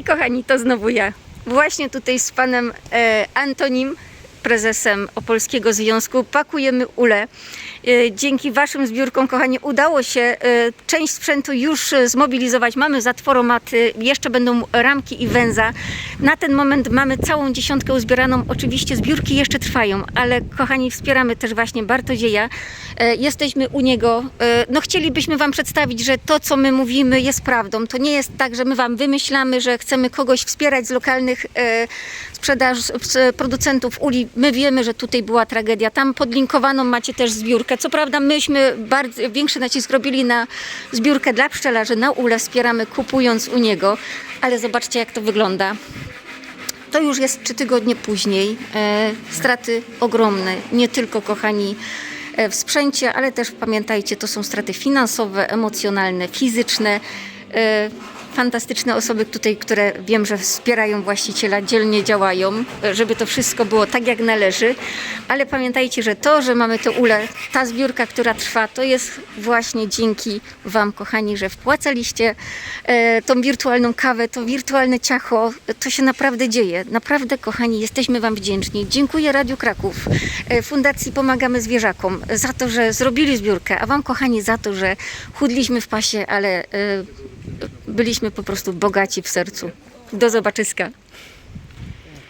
Hej kochani, to znowu ja. Właśnie tutaj z panem e, Antonim, prezesem Opolskiego Związku, pakujemy ule. E, dzięki waszym zbiórkom, kochani, udało się e, część sprzętu już e, zmobilizować. Mamy zatworomaty, jeszcze będą ramki i węza. Na ten moment mamy całą dziesiątkę uzbieraną. Oczywiście zbiórki jeszcze trwają, ale kochani, wspieramy też właśnie Bartozieja. E, Jesteśmy u niego. No chcielibyśmy wam przedstawić, że to, co my mówimy, jest prawdą. To nie jest tak, że my wam wymyślamy, że chcemy kogoś wspierać z lokalnych sprzedaż producentów uli. My wiemy, że tutaj była tragedia. Tam podlinkowaną macie też zbiórkę. Co prawda myśmy bardzo, większy nacisk robili na zbiórkę dla pszczelarzy, na ule wspieramy kupując u niego, ale zobaczcie jak to wygląda. To już jest trzy tygodnie później. E, straty ogromne, nie tylko kochani e, w sprzęcie, ale też pamiętajcie, to są straty finansowe, emocjonalne, fizyczne. Fantastyczne osoby tutaj, które wiem, że wspierają właściciela, dzielnie działają, żeby to wszystko było tak jak należy. Ale pamiętajcie, że to, że mamy to ule, ta zbiórka, która trwa, to jest właśnie dzięki Wam, kochani, że wpłacaliście e, tą wirtualną kawę, to wirtualne ciacho. To się naprawdę dzieje. Naprawdę, kochani, jesteśmy Wam wdzięczni. Dziękuję Radiu Kraków, e, Fundacji Pomagamy Zwierzakom za to, że zrobili zbiórkę, a Wam, kochani, za to, że chudliśmy w pasie, ale e, byliśmy po prostu bogaci w sercu. Do zobaczyska.